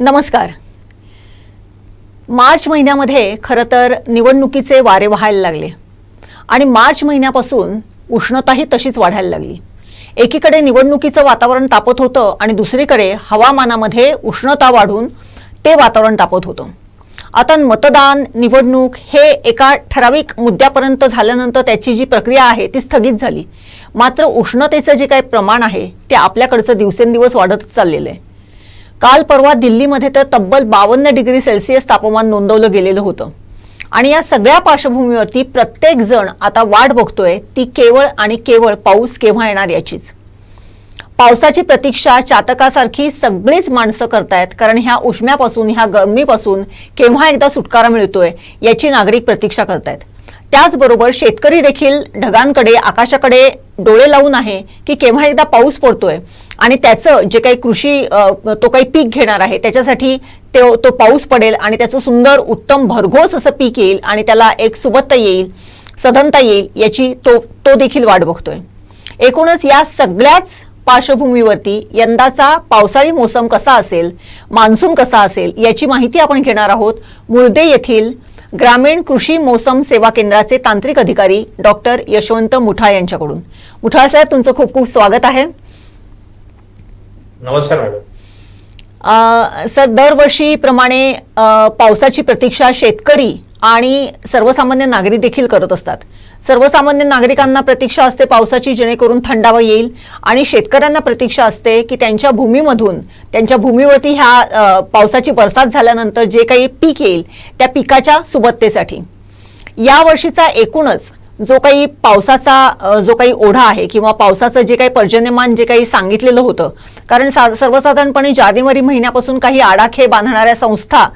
नमस्कार. मार्च महिन्यामध्ये खरं तर निवडणुकीचे वारे व्हायला लागले. आणि मार्च महिन्यापासून उष्णताही तशीच वाढायला लागली. एकीकडे निवडणुकीचं वातावरण तापत होतं आणि दुसरीकडे हवामानामध्ये उष्णता वाढून ते वातावरण तापत होतं. आता मतदान निवडणूक हे एका ठराविक मुद्द्यापर्यंत झाल्यानंतर त्याची जी प्रक्रिया आहे ती स्थगित झाली. मात्र उष्णतेचं जे काही प्रमाण आहे ते आपल्याकडचं दिवसेंदिवस वाढतच चाललेलं आहे. काल परवा दिल्लीमध्ये तर तब्बल बावन्न डिग्री सेल्सिअस तापमान नोंदवलं गेलेलं होतं. आणि या सगळ्या पार्श्वभूमीवरती प्रत्येक जण आता वाट बघतोय ती केवळ आणि केवळ पाऊस केव्हा येणार याचीच. पावसाची प्रतीक्षा चातकासारखी सगळीच माणसं करतायत कारण ह्या उष्म्यापासून ह्या गरमीपासून केव्हा एकदा सुटकारा मिळतोय याची नागरिक प्रतीक्षा करतायत. त्याचबरोबर शेतकरी देखील ढगांकडे आकाशाकडे डोळे लावून आहे की केव्हा एकदा पाऊस पडतोय. आणि त्याचं जे काही कृषी तो काही पीक घेणार आहे त्याच्यासाठी तो तो पाऊस पडेल आणि त्याचं सुंदर उत्तम भरघोस असं पीक येईल आणि त्याला एक सुबत्ता येईल सधनता येईल याची तो तो देखील वाट बघतोय. एकूणच या सगळ्याच पार्श्वभूमीवरती यंदाचा पावसाळी मोसम कसा असेल मान्सून कसा असेल याची माहिती आपण घेणार आहोत मुळदे येथील ग्रामीण कृषी मोसम सेवा केंद्राचे तांत्रिक अधिकारी डॉक्टर यशवंत मुठाळ यांच्याकडून. मुठाळ साहेब तुमचं खूप खूप स्वागत आहे. नमस्कार मॅडम. अ, सर दरवर्षीप्रमाणे पावसाची प्रतीक्षा शेतकरी आणि सर्वसामान्य नागरिक देखील करत असतात. सर्वसामान्य नागरिकांना प्रतीक्षा असते पावसाची जेणेकरून थंडावा येईल. आणि शेतकऱ्यांना प्रतीक्षा असते की त्यांच्या भूमीमधून त्यांच्या भूमीवरती ह्या पावसाची बरसात झाल्यानंतर जे काही पीक येईल त्या पिकाच्या सुबत्तेसाठी. या वर्षीचा एकूणच जो काही पावसाचा जो काही ओढा आहे किंवा पावसाचं जे काही पर्जन्यमान जे काही सांगितलेलं होतं कारण सा सर्वसाधारणपणे जानेवारी महिन्यापासून काही आडाखे बांधणाऱ्या संस्था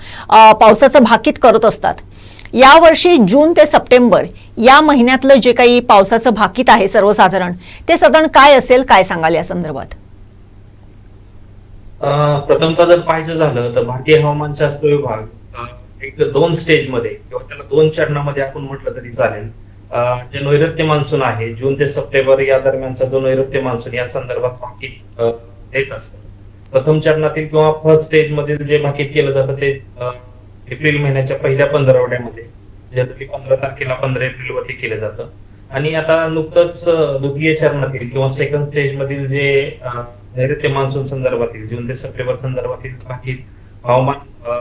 पावसाचं भाकीत करत असतात. यावर्षी जून ते सप्टेंबर या महिन्यातलं जे काही पावसाचं भाकीत आहे सर्वसाधारण ते साधारण काय असेल काय सांगाल या संदर्भात? प्रथमतः जर पाहायचं झालं तर भारतीय हवामानशास्त्र विभाग एक दोन स्टेजमध्ये किंवा त्याला दोन चरणामध्ये आपण म्हटलं तरी चालेल. जे नैऋत्य मान्सून आहे जून ते सप्टेंबर या दरम्यानचा जो नैऋत्य मान्सून या संदर्भात भाकीत देत असतं. प्रथम चरणातील किंवा फर्स्ट स्टेज मधील जे भाकीत केलं जातं ते एप्रिल महिन्याच्या पहिल्या पंधरवड्यामध्ये जनरली पंधरा तारखेला पंधरा एप्रिल वरती केलं जातं. आणि आता नुकतंच द्वितीय चरणातील किंवा सेकंड स्टेज मधील जे नैऋत्य मान्सून संदर्भातील जून ते सप्टेंबर संदर्भातील भाकीत हवामान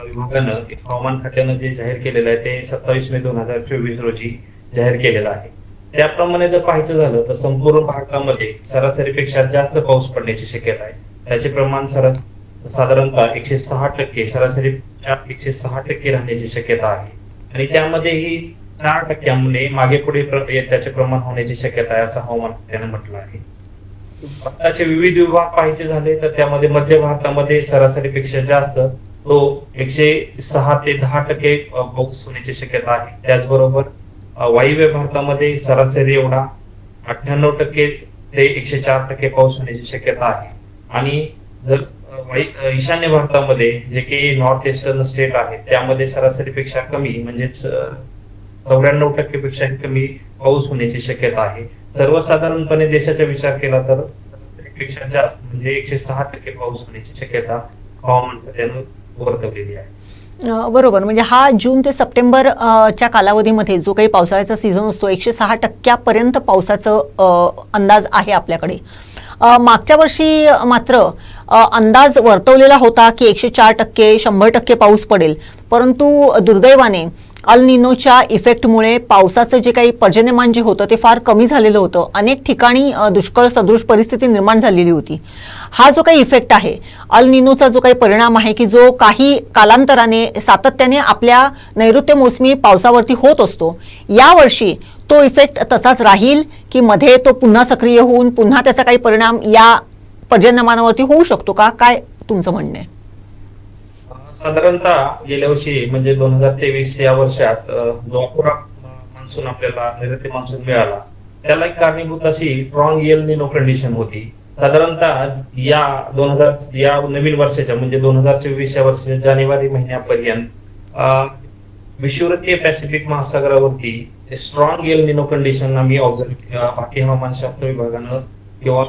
विभागानं हवामान खात्यानं जे जाहीर केलेलं आहे ते सत्तावीस मे दोन हजार चोवीस रोजी जाहीर केलेला आहे. त्याप्रमाणे जर पाहायचं झालं तर संपूर्ण भारतामध्ये सरासरीपेक्षा जास्त पाऊस पडण्याची शक्यता आहे. त्याचे प्रमाण सर साधारणतः एकशे सहा टक्के सरासरीच्या एकशे सहा टक्के राहण्याची शक्यता आहे. आणि त्यामध्येही चार टक्क्यामुळे मागे पुढे त्याचे प्रमाण होण्याची शक्यता आहे असं हवामान खात्याने म्हटलं आहे. भारताचे विविध विभाग पाहायचे झाले तर त्यामध्ये मध्य भारतामध्ये सरासरीपेक्षा जास्त तो एकशे सहा ते दहा टक्के पाऊस होण्याची शक्यता आहे. त्याचबरोबर वायव्य भारतामध्ये सरासरी एवढा अठ्ठ्याण्णव टक्के ते एकशे चार टक्के पाऊस होण्याची शक्यता आहे. आणि जर ईशान्य भारतामध्ये जे काही नॉर्थ ईस्टर्न स्टेट आहे त्यामध्ये सरासरीपेक्षा कमी म्हणजेच चौऱ्याण्णव टक्के पेक्षा कमी पाऊस होण्याची शक्यता आहे. सर्वसाधारणपणे देशाचा विचार केला तर पेक्षा जास्त म्हणजे एकशे सहा टक्के पाऊस होण्याची शक्यता हवामान खात्यानं वर्तवलेली आहे. बरोबर. म्हणजे हा जून ते सप्टेंबर च्या कालावधीमध्ये जो काही पावसाळ्याचा सीझन असतो एकशे सहा टक्क्यापर्यंत पावसाचं अंदाज आहे आपल्याकडे. मागच्या वर्षी मात्र अंदाज वर्तवलेला होता की एकशे चार टक्के शंभर टक्के पाऊस पडेल. परंतु दुर्दैवाने अलनिनोच्या इफेक्टमुळे पावसाचं जे काही पर्जन्यमान जे होतं ते फार कमी झालेलं होतं. अनेक ठिकाणी दुष्काळ सदृश परिस्थिती निर्माण झालेली होती. हा जो काही इफेक्ट आहे अलनिनोचा जो काही परिणाम आहे की जो काही कालांतराने सातत्याने आपल्या नैऋत्य मोसमी पावसावरती होत असतो यावर्षी तो इफेक्ट तसाच राहील की मध्ये तो पुन्हा सक्रिय होऊन पुन्हा त्याचा काही परिणाम या पर्जन्यमानावरती होऊ शकतो का? काय तुमचं म्हणणं आहे? साधारणतः गेल्या वर्षी म्हणजे दोन हजार तेवीस या वर्षात जो अपुरा मान्सून आपल्याला नैऋत्य मान्सून मिळाला त्याला एक कारणीभूत अशी स्ट्रॉंग येल निनो कंडिशन होती. साधारणतः या दोन हजार या नवीन वर्षाच्या म्हणजे दोन हजार चोवीस या वर्षाच्या जानेवारी महिन्यापर्यंत अ, विषुवृत्तीय पॅसिफिक महासागरावरती स्ट्रॉंग येल निनो कंडिशन आम्ही ऑब्झर्व भारतीय हवामानशास्त्र विभागानं किंवा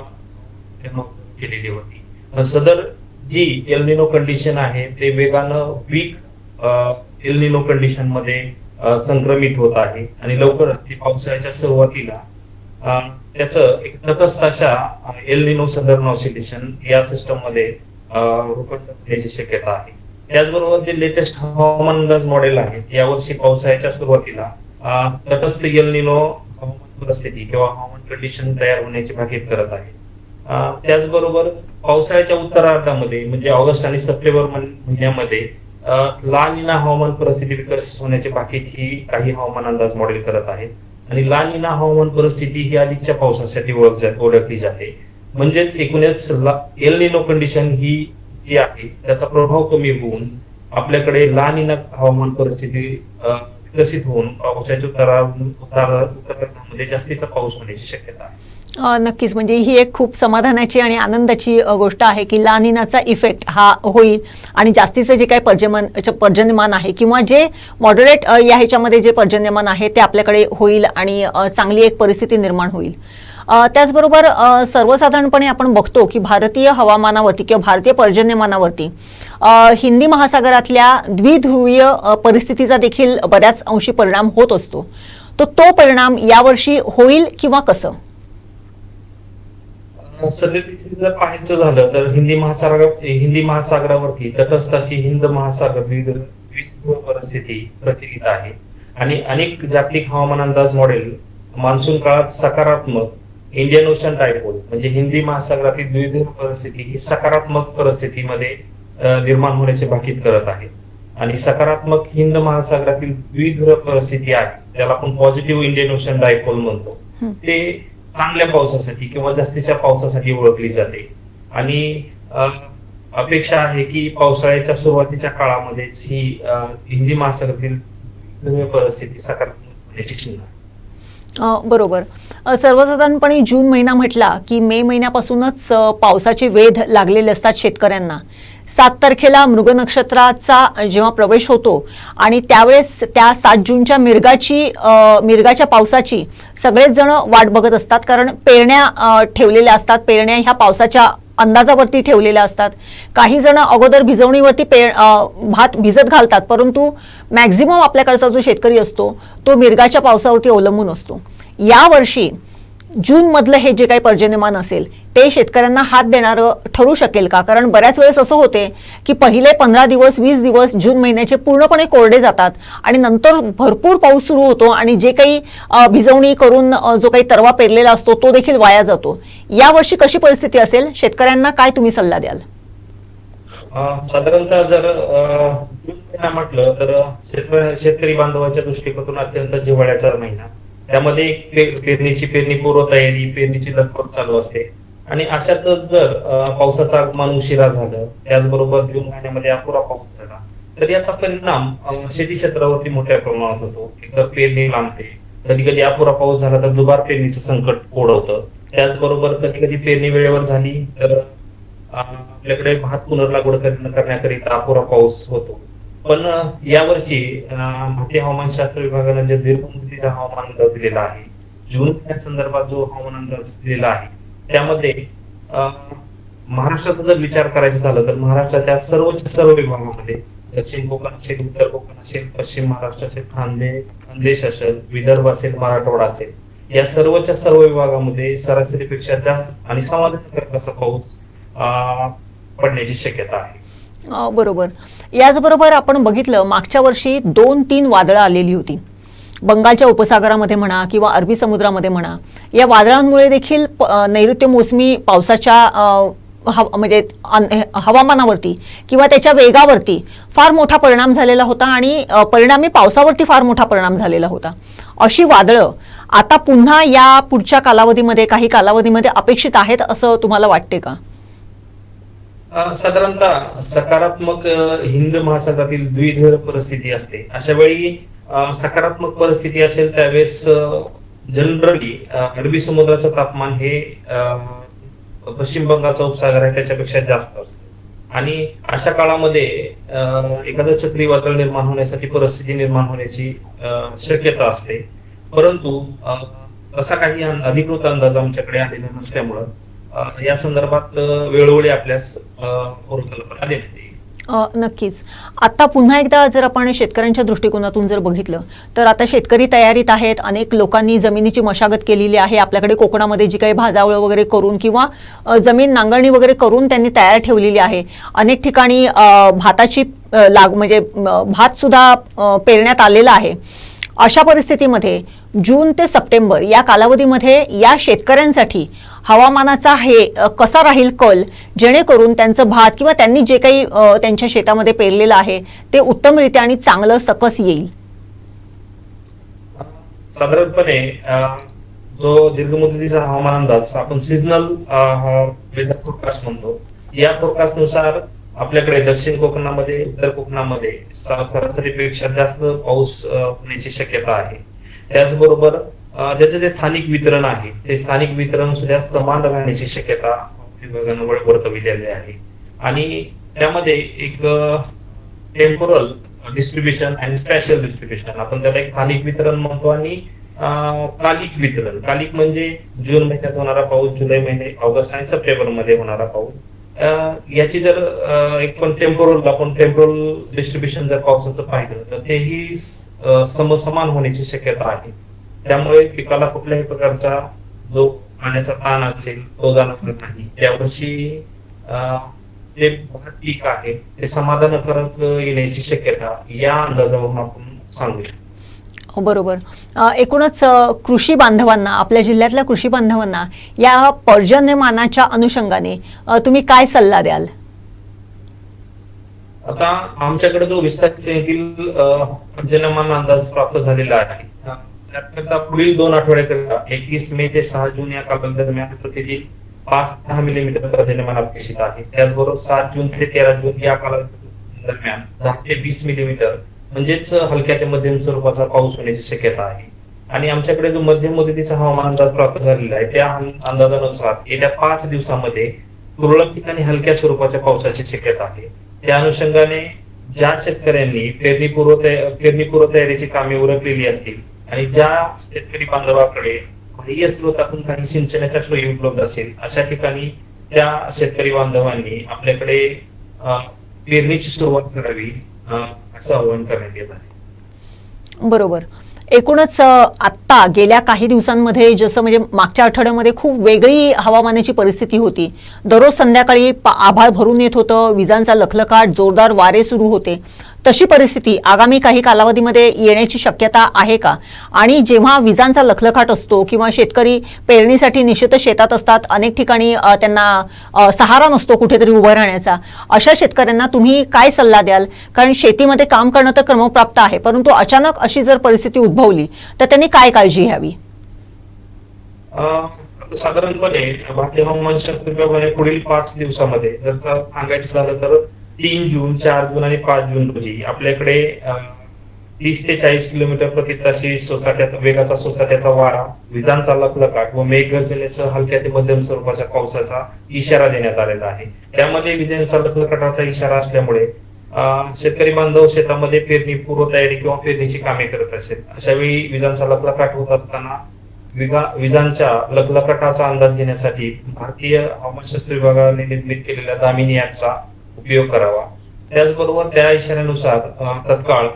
केलेली होती. सदर जी एलनिनो कंडिशन आहे ते वेगानं वीक एलनिनो कंडिशनमध्ये संक्रमित होत आहे. आणि लवकरच ते पावसाळ्याच्या सुरुवातीला त्याच त्याचं एक तटस्थ अशा एलनिनो सदर्न ऑसिलेशन या सिस्टममध्ये होण्याची शक्यता आहे. त्याचबरोबर जे लेटेस्ट हवामान अंदाज मॉडेल आहे यावर्षी पावसाळ्याच्या सुरुवातीला तटस्थ एलनिनो हवामान परिस्थिती किंवा हवामान कंडिशन तयार होण्याची भाकीत करत आहे. त्याचबरोबर पावसाळ्याच्या उत्तरार्धामध्ये म्हणजे ऑगस्ट आणि सप्टेंबर महिन्यामध्ये अ, लानिना हवामान परिस्थिती विकसित होण्याचे बाकीत ही काही हवामान अंदाज मॉडेल करत आहेत. आणि लानिना हवामान परिस्थिती ही अधिकच्या पावसासाठी ओळख ओळखली जाते. म्हणजेच एकूणच एल कंडिशन ही जी आहे त्याचा प्रभाव कमी होऊन आपल्याकडे लानिना हवामान परिस्थिती विकसित होऊन पावसाच्या उत्तरा उत्तरार्धामध्ये जास्तीचा पाऊस होण्याची शक्यता आहे. नक्कीच. म्हणजे ही एक खूप समाधानाची आणि आनंदाची गोष्ट आहे की लानिनाचा इफेक्ट हा होईल. आणि जास्तीचं जे काही पर्जन्यमान च- पर्जन्यमान आहे किंवा जे मॉडरेट या ह्याच्यामध्ये जे पर्जन्यमान आहे ते आपल्याकडे होईल आणि चांगली एक परिस्थिती निर्माण होईल. त्याचबरोबर सर्वसाधारणपणे आपण बघतो की भारतीय हवामानावरती किंवा भारतीय पर्जन्यमानावरती हिंदी महासागरातल्या द्विध्रुवीय परिस्थितीचा देखील बऱ्याच अंशी परिणाम होत असतो. तो तो परिणाम यावर्षी होईल किंवा कसं? सध्याची जर पाहायचं झालं तर हिंदी महासागर हिंदी महासागरावरती तटस्थ अशी हिंद महासागर विविध विविध परिस्थिती प्रचलित आहे. आणि अनेक जागतिक हवामान अंदाज मॉडेल मान्सून काळात सकारात्मक इंडियन ओशन डायपोल म्हणजे हिंदी महासागरातील विविध परिस्थिती ही सकारात्मक परिस्थितीमध्ये निर्माण होण्याचे भाकीत करत आहे. आणि सकारात्मक हिंद महासागरातील विविध परिस्थिती आहे त्याला आपण पॉझिटिव्ह इंडियन ओशन डायपोल म्हणतो. ते चांगल्या पावसासाठी किंवा जास्तीच्या पावसासाठी ओळखली जाते. आणि अपेक्षा आहे की पावसाळ्याच्या सुरुवातीच्या काळामध्येच ही हिंदी महासागरातील परिस्थिती सकारात्मक होण्याची चिन्ह बरोबर. सर्वसाधारणपणे जून महिना म्हटला की मे महिन्यापासूनच पावसाचे वेध लागलेले असतात शेतकऱ्यांना. सात तारखेला मृग नक्षत्राचा जेव्हा प्रवेश होतो आणि त्यावेळेस त्या सात जूनच्या मिरगाची मिरगाच्या पावसाची सगळेच जण वाट बघत असतात. कारण पेरण्या ठेवलेल्या असतात. पेरण्या ह्या पावसाच्या अंदाजावरती ठेवलेल्या असतात. काही जण अगोदर भिजवणीवरती पे भात भिजत घालतात. परंतु मॅक्झिमम आपल्याकडचा जो शेतकरी असतो तो मिरगाच्या पावसावरती अवलंबून असतो. यावर्षी जूनमधलं हे जे काही पर्जन्यमान असेल ते शेतकऱ्यांना हात देणारं ठरू शकेल का? कारण बऱ्याच वेळेस असं होते की पहिले पंधरा दिवस वीस दिवस जून महिन्याचे पूर्णपणे कोरडे जातात आणि नंतर भरपूर पाऊस सुरू होतो आणि जे काही भिजवणी करून जो काही तरवा पेरलेला असतो तो देखील वाया जातो. यावर्षी कशी परिस्थिती असेल? शेतकऱ्यांना काय तुम्ही सल्ला द्याल? साधारणतः जर जून महिना म्हटलं तर शेतकरी बांधवाच्या दृष्टिकोनातून अत्यंत जिव्हाळ्याचा महिना. त्यामध्ये पेरणीची पेरणी पूर्व तयारी पेरणीची लगबग चालू असते. आणि अशातच जर पावसाचं आगमन उशिरा झालं त्याचबरोबर जून महिन्यामध्ये अपुरा पाऊस झाला तर याचा परिणाम शेती क्षेत्रावरती मोठ्या प्रमाणात होतो. एकतर पेरणी लांबते कधी कधी अपुरा पाऊस झाला तर दुबार पेरणीचं संकट ओढवतं. त्याचबरोबर कधी कधी पेरणी वेळेवर झाली तर आपल्याकडे भात पुनर्लागवड करण्याकरिता अपुरा पाऊस होतो. पण यावर्षी अ, भारतीय हवामानशास्त्र विभागाला जे दीर्घ हवामान अंदाज दिलेला आहे जून या संदर्भात जो हवामान अंदाज दिलेला आहे त्यामध्ये महाराष्ट्राचा जर विचार करायचा झाला तर महाराष्ट्राच्या सर्वच्या सर्व विभागामध्ये दक्षिण कोकण असेल उत्तर कोकण असेल पश्चिम महाराष्ट्र असेल खानदे खानदेश असेल विदर्भ असेल मराठवाडा असेल या सर्वच्या सर्व विभागामध्ये सरासरीपेक्षा जास्त आणि समाधानकारक असा पाऊस पडण्याची शक्यता आहे. बरोबर. याचबरोबर आपण बघितलं मागच्या वर्षी दोन तीन वादळं आलेली होती. बंगालच्या उपसागरामध्ये म्हणा किंवा अरबी समुद्रामध्ये म्हणा या वादळांमुळे देखील प- नैऋत्य मोसमी पावसाच्या हव- म्हणजे अन- हवामानावरती किंवा त्याच्या वेगावरती फार मोठा परिणाम झालेला होता आणि परिणामी पावसावरती फार मोठा परिणाम झालेला होता. अशी वादळं आता पुन्हा या पुढच्या कालावधीमध्ये काही कालावधीमध्ये अपेक्षित आहेत असं तुम्हाला वाटते का? साधारणतः सकारात्मक हिंद महासागरातील द्विधर परिस्थिती असते. अशा वेळी सकारात्मक परिस्थिती असेल त्यावेळेस जनरली अरबी समुद्राचं तापमान हे पश्चिम बंगालचा उपसागर आहे त्याच्यापेक्षा जास्त असतं. आणि अशा काळामध्ये एखादं चक्रीवादळ निर्माण होण्यासाठी परिस्थिती निर्माण होण्याची शक्यता असते. परंतु असा तसा काही अधिकृत अंदाज आमच्याकडे आलेला नसल्यामुळं या संदर्भात वेळोवेळी आपल्यास पूर्वकल्पना देण्यात येईल नक्कीच. आता पुन्हा एकदा जर आपण शेतकऱ्यांच्या दृष्टिकोनातून जर बघितलं तर आता शेतकरी तयारीत आहेत. अनेक लोकांनी जमिनीची मशागत केलेली आहे. आपल्याकडे कोकणामध्ये जी काही भाजावळं वगैरे करून किंवा जमीन नांगरणी वगैरे करून त्यांनी तयार ठेवलेली आहे. अनेक ठिकाणी भाताची लाग म्हणजे भात सुद्धा पेरण्यात आलेला आहे. अशा परिस्थितीमध्ये जून ते सप्टेंबर या कालावधीमध्ये या शेतकऱ्यांसाठी हवामानाचा हे कसा राहील कल जेणेकरून त्यांचं भात किंवा त्यांनी जे काही त्यांच्या शेतामध्ये पेरलेलं आहे ते उत्तमरित्या आणि चांगलं सकस येईल? साधारणपणे जो दीर्घ मुदतीचा हवामान अंदाज आपण सिजनल वेदर फोरकास्ट म्हणतो या फोरकास्टनुसार आपल्याकडे दक्षिण कोकणामध्ये उत्तर कोकणामध्ये सरासरीपेक्षा जास्त पाऊस होण्याची शक्यता आहे. त्याचबरोबर त्याचं जे स्थानिक वितरण आहे ते स्थानिक वितरण सुद्धा समान राहण्याची शक्यता विभागानं वर्तविलेली आहे. आणि त्यामध्ये एक टेम्पोरल डिस्ट्रीब्युशन आणि स्पेशल डिस्ट्रीब्युशन आपण त्याला एक स्थानिक वितरण म्हणतो आणि कालिक वितरण. कालिक म्हणजे जून महिन्यात होणारा पाऊस जुलै महिने ऑगस्ट आणि सप्टेंबरमध्ये होणारा पाऊस. याची जर एक पण टेम्पोरल आपण टेम्पोरल डिस्ट्रीब्युशन जर पावसाचं पाहिलं तर तेही समसमान होण्याची शक्यता आहे. त्यामुळे पिकाला कुठल्याही प्रकारचा जो पाण्याचा ताण असेल तो जाणवत नाही. यावर्षी अं, जे भात पीक आहे ते समाधानकारक येण्याची शक्यता या अंदाजावरून आपण सांगू शकतो. हो, बरोबर. एकूणच कृषी बांधवांना आपल्या जिल्ह्यातल्या कृषी बांधवांना या पर्जन्यमानाच्या अनुषंगाने तुम्ही काय सल्ला द्याल? आता आमच्याकडे जो विस्तारित येथील पर्जन्यमान अंदाज प्राप्त झालेला आहे त्याकरता पुढील दोन आठवड्याकरिता एकतीस मे ते सहा जून या कालावधी दरम्यान प्रतिदिन पाच दहा मिलीमीटर पर्जन्यमान अपेक्षित आहे. त्याचबरोबर सात जून ते तेरा जून या कालावधी दरम्यान दहा ते वीस मिलीमीटर म्हणजेच हलक्या ते मध्यम स्वरूपाचा पाऊस होण्याची शक्यता आहे. आणि आमच्याकडे जो मध्यम मुदतीचा हवामान अंदाज प्राप्त झालेला आहे त्या अंदाजानुसार येत्या पाच दिवसामध्ये तुरळक ठिकाणी हलक्या स्वरूपाच्या पावसाची शक्यता आहे. त्या अनुषंगाने ज्या शेतकऱ्यांनी पेरणीपूर्व पेरणीपूर्व तयारीची कामे उरकलेली असतील आणि ज्या शेतकरी बांधवाकडे बाह्य स्रोतातून काही सिंचनाच्या सोयी उपलब्ध असेल अशा ठिकाणी त्या शेतकरी बांधवांनी आपल्याकडे पेरणीची सुरुवात करावी असं आवाहन करण्यात येत आहे. बरोबर. एकूणच आत्ता गेल्या काही दिवसांमध्ये जसं म्हणजे मागच्या आठवड्यामध्ये खूप वेगळी हवामानाची परिस्थिती होती. दररोज संध्याकाळी आभाळ भरून येत होतं विजांचा लखलखाट जोरदार वारे सुरू होते. तशी परिस्थिती आगामी काही कालावधीमध्ये येण्याची शक्यता आहे का? आणि जेव्हा विजांचा लखलखाट असतो किंवा शेतकरी पेरणीसाठी निश्चितच शेतात असतात अनेक ठिकाणी त्यांना सहारा नसतो कुठेतरी उभं राहण्याचा. अशा शेतकऱ्यांना तुम्ही काय सल्ला द्याल? कारण शेतीमध्ये काम करणं तर क्रमप्राप्त आहे परंतु अचानक अशी जर परिस्थिती उद्भवली तर त्यांनी काय काळजी घ्यावी? साधारणपणे भारतीय हवामानशास्त्र विभागाने पुढील पाच दिवसामध्ये जर सांगायचं झालं तर तीन जून चार जून आणि पाच जून रोजी. आपल्याकडे अं, तीस ते चाळीस किलोमीटर प्रति ताशी सोसाट्याचा वेगाचा सोसाट्याचा वारा विजांचा लखलखाट व मेघगर्जनेसह हलक्या ते मध्यम स्वरूपाच्या पावसाचा इशारा देण्यात आलेला आहे. त्यामध्ये विजांचा लखलखाटाचा इशारा असल्यामुळे अं, शेतकरी बांधव शेतामध्ये पेरणी पूर्व तयारी किंवा पेरणीची कामे करत असेल अशा वेळी विजांचा लखलखाट होत असताना विजांच्या लखलखाटाचा अंदाज घेण्यासाठी भारतीय हवामानशास्त्र विभागाने निर्मित केलेल्या दामिनी ऍपचा उपयोग करावा. त्याचबरोबर त्या इशाऱ्यानुसार तत्काळ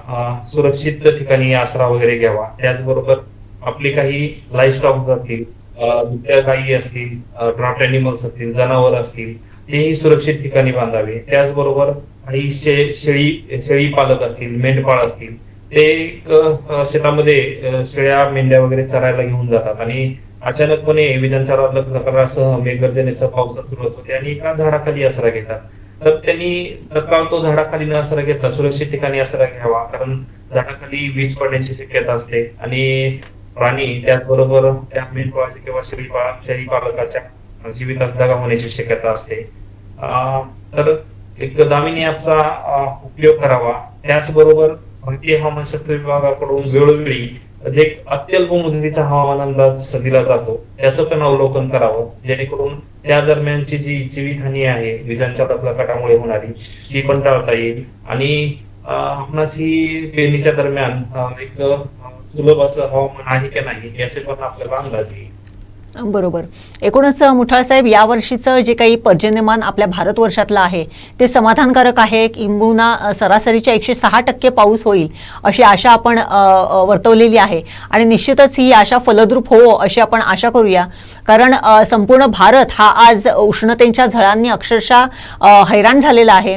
सुरक्षित ठिकाणी आसरा वगैरे घ्यावा. त्याचबरोबर आपले काही लाईफ स्टॉक असतील दुसऱ्या गायी असतील ड्रॉट अॅनिमल्स असतील जनावर असतील तेही सुरक्षित ठिकाणी बांधावे. त्याचबरोबर काही शे शेळी शेळी पालक असतील मेंढपाळ असतील ते शेतामध्ये शेळ्या मेंढ्या वगैरे चरायला घेऊन जातात. आणि अचानकपणे विधानसभा प्रकारासह मेघगर्जनेसह पावसात सुरुवात होते. आणि एका झाडाखाली आसरा घेतात. तर त्यांनी तत्काळ तो झाडाखाली न आसरा घेतला. सुरक्षित ठिकाणी आसरा घ्यावा. कारण झाडाखाली वीज पडण्याची शक्यता असते. आणि प्राणी त्याचबरोबर त्या मेंढपाळाच्या किंवा शेळी शेळी पालकाच्या जीवितास दगा होण्याची शक्यता असते. तर एक दामिनी ऍपचा उपयोग करावा. त्याचबरोबर भारतीय हवामानशास्त्र विभागाकडून वेळोवेळी जे अत्यल्प मुदतीचा हवामान अंदाज दिला जातो त्याचं पण अवलोकन करावं. जेणेकरून त्या दरम्यानची जी जीवितहानी आहे विजांच्या प्रकटामुळे होणारी ती पण टाळता येईल. आणि आपणास ही पेरणीच्या दरम्यान एक सुलभ असं हवामान आहे की नाही याचे पण आपल्याला अंदाज येईल. बरोबर. एकूणच मुठाळसाहेब यावर्षीचं जे काही पर्जन्यमान आपल्या भारतवर्षातलं आहे ते समाधानकारक आहे. किंबहुना सरासरीच्या एकशे सहा टक्के पाऊस होईल अशी आशा आपण वर्तवलेली आहे. आणि निश्चितच ही आशा फलद्रूप हो अशी आपण आशा करूया. कारण संपूर्ण भारत हा आज उष्णतेच्या झळांनी अक्षरशः हैराण झालेला आहे.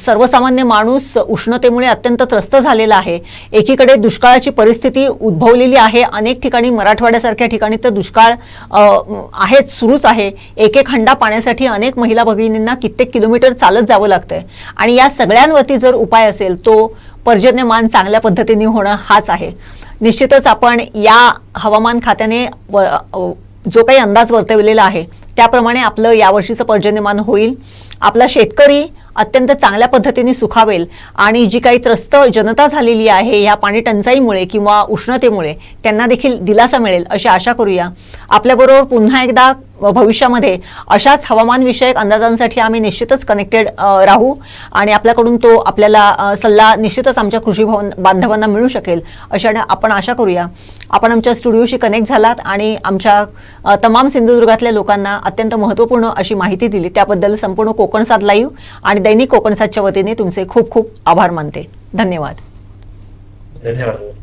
सर्वसामान्य माणूस उष्णतेमुळे अत्यंत त्रस्त झालेला आहे. एकीकडे दुष्काळाची परिस्थिती उद्भवलेली आहे. अनेक ठिकाणी मराठवाड्यासारख्या ठिकाणी तर दुष्काळ अ, आहेच सुरूच आहे. एक एक हंडा पाण्यासाठी अनेक महिला भगिनींना कित्येक किलोमीटर चालत जावं लागतंय. आणि या सगळ्यांवरती जर उपाय असेल तो पर्जन्यमान चांगल्या पद्धतीने होणं हाच आहे. निश्चितच आपण या हवामान खात्याने व- जो काही अंदाज वर्तविलेला आहे त्याप्रमाणे आपलं यावर्षीचं पर्जन्यमान होईल. आपला शेतकरी अत्यंत चांगल्या पद्धतीने सुखावेल आणि जी काही त्रस्त जनता झालेली आहे ह्या पाणी टंचाईमुळे किंवा उष्णतेमुळे त्यांना देखील दिलासा मिळेल अशी आशा करूया. आपल्याबरोबर पुन्हा एकदा भविष्यामध्ये अशाच हवामानविषयक अंदाजांसाठी आम्ही निश्चितच कनेक्टेड राहू आणि आपल्याकडून तो आपल्याला सल्ला निश्चितच आमच्या कृषी भवन बांधवांना मिळू शकेल अशा आपण आशा करूया. आपण आमच्या स्टुडिओशी कनेक्ट झालात आणि आमच्या तमाम सिंधुदुर्गातल्या लोकांना अत्यंत महत्त्वपूर्ण अशी माहिती दिली. त्याबद्दल संपूर्ण कोकणसात लाईव्ह आणि दैनिक कोकणसातच्या वतीने तुमचे खूप खूप आभार मानते. धन्यवाद. धन्यवाद.